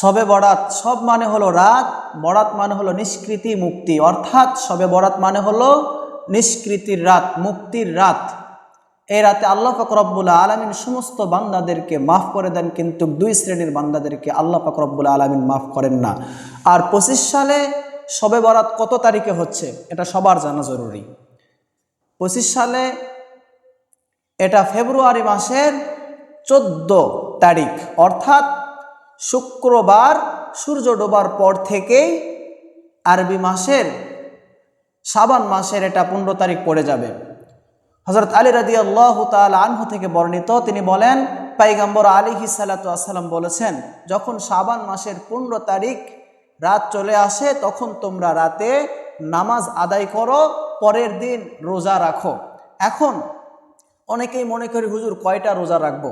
সবে বরাত, সব মানে হলো রাত, বরাত মানে হলো নিষ্কৃতি মুক্তি। অর্থাৎ সবে বরাত মানে হলো নিষ্কৃতির রাত, মুক্তির রাত। এই রাতে আল্লাহ ফকরব্বুল আলমিন সমস্ত বান্দাদেরকে মাফ করে দেন, কিন্তু দুই শ্রেণির বান্দাদেরকে আল্লাহ ফকরব্বুল আলমিন মাফ করেন না। আর পঁচিশ সালে সবে বরাত কত তারিখে হচ্ছে? এটা সবার জানা জরুরি। পঁচিশ সালে এটা ফেব্রুয়ারি মাসের চোদ্দ তারিখ, অর্থাৎ শুক্রবার সূর্য ডোবার পর থেকেই আরবি মাসের সাবান মাসের এটা পনেরো তারিখ পড়ে যাবে। হজরত আলী রাদি আল্লাহ তাল আনহু থেকে বর্ণিত, তিনি বলেন, পাইগাম্বর আলী হিসালাতাম বলেছেন, যখন সাবান মাসের পনেরো তারিখ রাত চলে আসে, তখন তোমরা রাতে নামাজ আদায় করো, পরের দিন রোজা রাখো। এখন অনেকেই মনে করি, হুজুর কয়টা রোজা রাখব?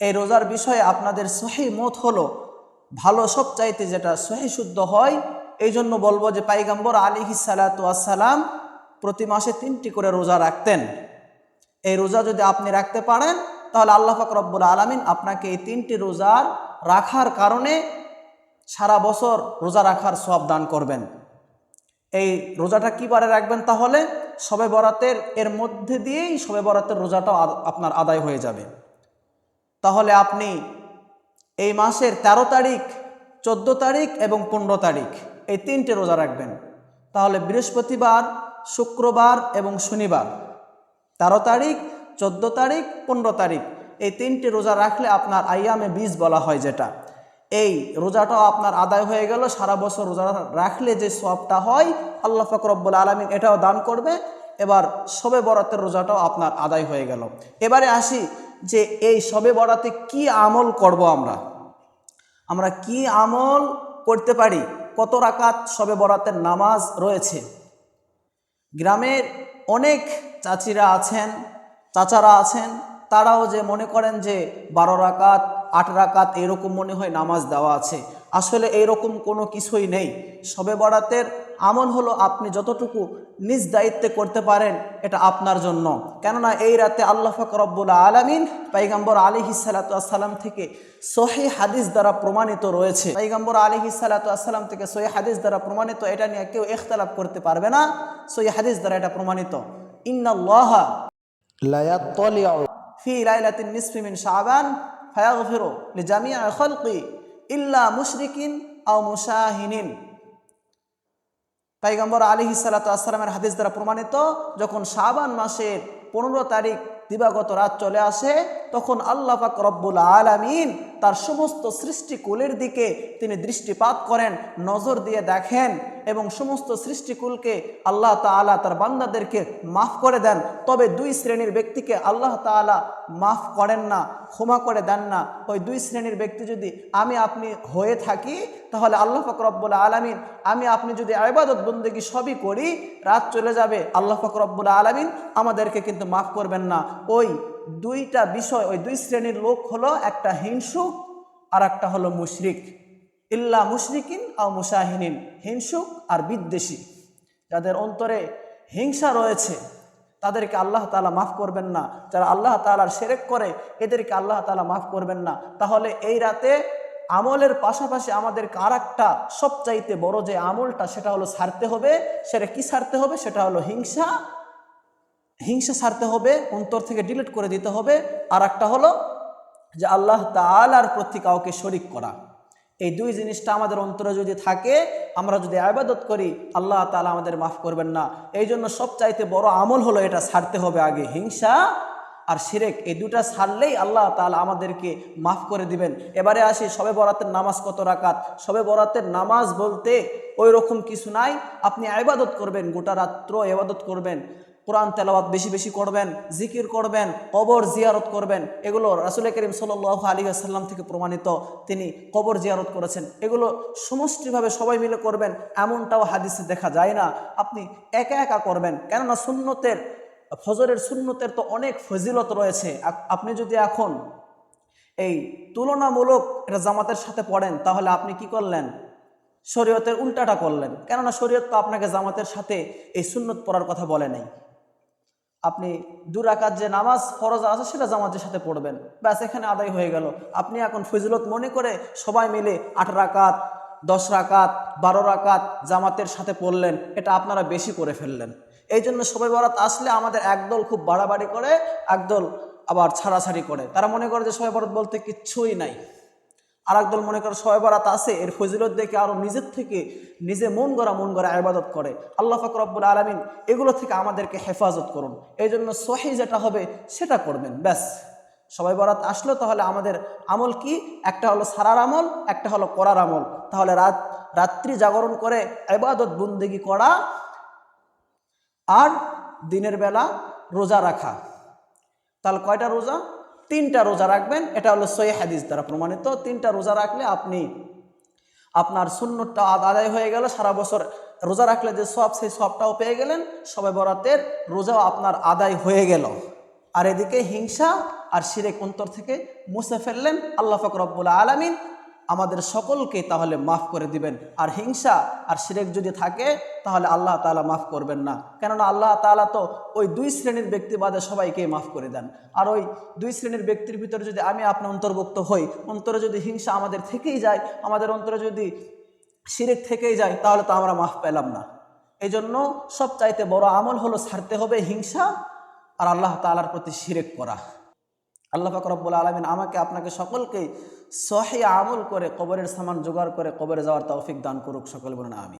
এই রোজার বিষয়ে আপনাদের সহি মত হলো, ভালো সব চাইতে যেটা সহি শুদ্ধ হয়, এই জন্য বলব যে পাইগাম্বর আলী সালাতাম প্রতি মাসে তিনটি করে রোজা রাখতেন। এই রোজা যদি আপনি রাখতে পারেন, তাহলে আল্লাহ ফাকরব্বুল আলমিন আপনাকে এই তিনটি রোজার রাখার কারণে সারা বছর রোজা রাখার সব দান করবেন। এই রোজাটা কী বারে রাখবেন তাহলে? সবে বরাতের, এর মধ্যে দিয়েই সবে বরাতের রোজাটাও আদ- আপনার আদায় হয়ে যাবে। তাহলে আপনি এই মাসের ১৩ তারিখ, চোদ্দ তারিখ এবং পনেরো তারিখ এই তিনটে রোজা রাখবেন। তাহলে বৃহস্পতিবার, শুক্রবার এবং শনিবার তেরো তারিখ, চোদ্দ তারিখ, পনেরো তারিখ এই তিনটে রোজা রাখলে আপনার আইয়ামে বীজ বলা হয় যেটা। এই রোজাটাও আপনার আদায় হয়ে গেল, সারা বছর রোজা রাখলে যে সবটা হয়, আল্লাহ ফকরব্বুল আলমিন এটাও দান করবে। এবার সবে বরাতের রোজাটাও আপনার আদায় হয়ে গেল। এবারে আসি যে এই সবে বরাতে কি আমল করব আমরা? আমরা কি আমল করতে পারি? কত রাকাত সবে বরাতের নামাজ রয়েছে? গ্রামের অনেক চাচিরা আছেন, চাচারা আছেন, তারাও যে মনে করেন যে বারো রাকাত, আট রাকাত এরকম মনে হয় নামাজ দেওয়া আছে। আসলে এইরকম কোনো কিছুই নেই। সবে বরাতের আমল হলো আপনি যতটুকু নিজ দায়িত্বে করতে পারেন, এটা আপনার জন্য। কেননা এই রাতে আল্লাহ ফকরব্বুল আলমিন পাইগাম্বর আলী হিসালাতাম থেকে সহি হাদিস দ্বারা প্রমাণিত রয়েছে। পাইগাম্বর আলী হিসালাতাম থেকে সহি হাদিস দ্বারা প্রমাণিত, এটা নিয়ে কেউ এখতালাপ করতে পারবে না। সহি হাদিস দ্বারা এটা প্রমাণিত। ইন্নাল্লাহ ফি লাইলাতিন নিসফিমিন শাহবান ফায়াগ ফিরো জামিয়া খলকি। ইল্লা মুশরিকিন আও মুসাহিনিন পাইগম্বর আলী হিসালাত আসসালামের হাদিস দ্বারা প্রমাণিত, যখন শাবান মাসের পনেরো তারিখ দিবাগত রাত চলে আসে, তখন আল্লাহ পাক রব্বুল আলামিন তার সমস্ত সৃষ্টিকুলের দিকে তিনি দৃষ্টিপাত করেন, নজর দিয়ে দেখেন। এবং সমস্ত সৃষ্টিকুলকে আল্লাহ তাআলা তার বান্দাদেরকে মাফ করে দেন। তবে দুই শ্রেণির ব্যক্তিকে আল্লাহ তাআলা মাফ করেন না, ক্ষমা করে দেন না। ওই দুই শ্রেণির ব্যক্তি যদি আমি, আপনি হয়ে থাকি, তাহলে আল্লাহ ফকরব্বুল আলমিন, আমি, আপনি যদি আবাদত বন্দেগী সবই করি, রাত চলে যাবে, আল্লাহ ফকরব্বুল আলমিন আমাদেরকে কিন্তু মাফ করবেন না। ওই দুইটা বিষয়, ওই দুই শ্রেণির লোক হলো একটা হিংসুক আর একটা হলো মুশরিক। ইল্লা মুশরিকিন আর মুশাহিনিন, হিংসুক আর বিদ্বেষী। যাদের অন্তরে হিংসা রয়েছে, তাদেরকে আল্লাহ তালা মাফ করবেন না। যারা আল্লাহ তালার সেরেক করে, এদেরকে আল্লাহ তালা মাফ করবেন না। তাহলে এই রাতে আমলের পাশাপাশি আমাদের আর একটা সবচাইতে বড় যে আমলটা, সেটা হলো ছাড়তে হবে। সেটা কি ছাড়তে হবে? সেটা হলো হিংসা। হিংসা ছাড়তে হবে, অন্তর থেকে ডিলিট করে দিতে হবে। আর একটা হলো যে আল্লাহ তালার প্রতি কাউকে শরিক করা। এই দুই জিনিসটা আমাদের অন্তরে যদি থাকে, আমরা যদি আবাদত করি, আল্লাহ তালা আমাদের মাফ করবেন না। এই জন্য সবচাইতে বড় আমল হলো এটা ছাড়তে হবে আগে, হিংসা আর শিরেক। এই দুটা ছাড়লেই আল্লাহ তালা আমাদেরকে মাফ করে দিবেন। এবারে আসি, সবে বরাতের নামাজ কত রাকাত? সবে বরাতের নামাজ বলতে ওই রকম কিছু নাই। আপনি আবাদত করবেন, গোটা রাত্র আবাদত করবেন। কোরআন তেলাওয়াত বেশি বেশি করবেন, জিকির করবেন, কবর জিয়ারত করবেন, এগুলো রাসুল করিম সাল আলী আসাল্লাম থেকে প্রমাণিত। তিনি কবর জিয়ারত করেছেন। এগুলো সমষ্টিভাবে সবাই মিলে করবেন, এমনটাও হাদিসে দেখা যায় না। আপনি একা একা করবেন, কেননা সুন্নতের, ফজরের সুন্নতের তো অনেক ফজিলত রয়েছে। আপনি যদি এখন এই তুলনামূলক এটা জামাতের সাথে পড়েন, তাহলে আপনি কি করলেন? শরীয়তের উল্টাটা করলেন। কেননা শরীয়ত তো আপনাকে জামাতের সাথে এই সুন্নত পড়ার কথা বলে নাই। আপনি দুরাকাত যে নামাজ ফরজ আছে সেটা জামাতের সাথে পড়বেন। ব্যাস, এখানে আদায় হয়ে গেল। আপনি এখন ফজিলত মনে করে সবাই মিলে আট রাকাত, দশ রাকাত, বারো রাকাত জামাতের সাথে পড়লেন, এটা আপনারা বেশি করে ফেললেন। এই জন্য সবাই বরাত আসলে আমাদের একদল খুব বাড়াবাড়ি করে, একদল আবার ছাড়াছাড়ি করে। তারা মনে করে যে সবাই বরাত বলতে কিচ্ছুই নাই। আর একদল মনে করে সবাই বরাত আছে, এর ফজিলত দেখে আরও নিজের থেকে নিজে মন গড়া মন গড়া আবাদত করে। আল্লাহ ফাকর রব্বুল আলমিন এগুলো থেকে আমাদেরকে হেফাজত করুন। এই জন্য সহি যেটা হবে সেটা করবেন, ব্যাস। সবাই বরাত আসলো, তাহলে আমাদের আমল কি? একটা হলো সারার আমল, একটা হলো করার আমল। তাহলে রাত, রাত্রি জাগরণ করে আবাদত বন্দেগি করা আর দিনের বেলা রোজা রাখা। তাহলে কয়টা রোজা? তিনটা রোজা রাখবেন, এটা হলো সই হাদিস দ্বারা প্রমাণিত। তিনটা রোজা রাখলে আপনি, আপনার শূন্যটা আদায় হয়ে গেল, সারা বছর রোজা রাখলে যে সব, সেই সবটাও পেয়ে গেলেন, সবে বরাতের রোজাও আপনার আদায় হয়ে গেল। আর এদিকে হিংসা আর সিরেক অন্তর থেকে মুছে ফেললেন আল্লাহ ফকরবুল্লা আলমিন। আমাদের সকলকে তাহলে মাফ করে দিবেন। আর হিংসা আর শিরেক যদি থাকে, তাহলে আল্লাহ তাআলা মাফ করবেন না। কেননা আল্লাহ তাআলা তো ওই দুই শ্রেণির ব্যক্তি বাদে সবাইকে মাফ করে দেন। আর ওই দুই শ্রেণির ব্যক্তির ভিতরে যদি আমি আপনি অন্তর্ভুক্ত হই, অন্তরে যদি হিংসা আমাদের থেকেই যায়, আমাদের অন্তরে যদি শিরেক থেকেই যায়, তাহলে তো আমরা মাফ পেলাম না। এই জন্য সবচাইতে বড় আমল হলো ছাড়তে হবে হিংসা আর আল্লাহ তাআলার প্রতি সিরেক করা। আল্লাহ পাক রব্বুল আলমিন আমাকে, আপনাকে সকলকে সহি আমল করে কবরের সামান জোগাড় করে কবরে যাওয়ার তৌফিক দান করুক সকল বলুন আমি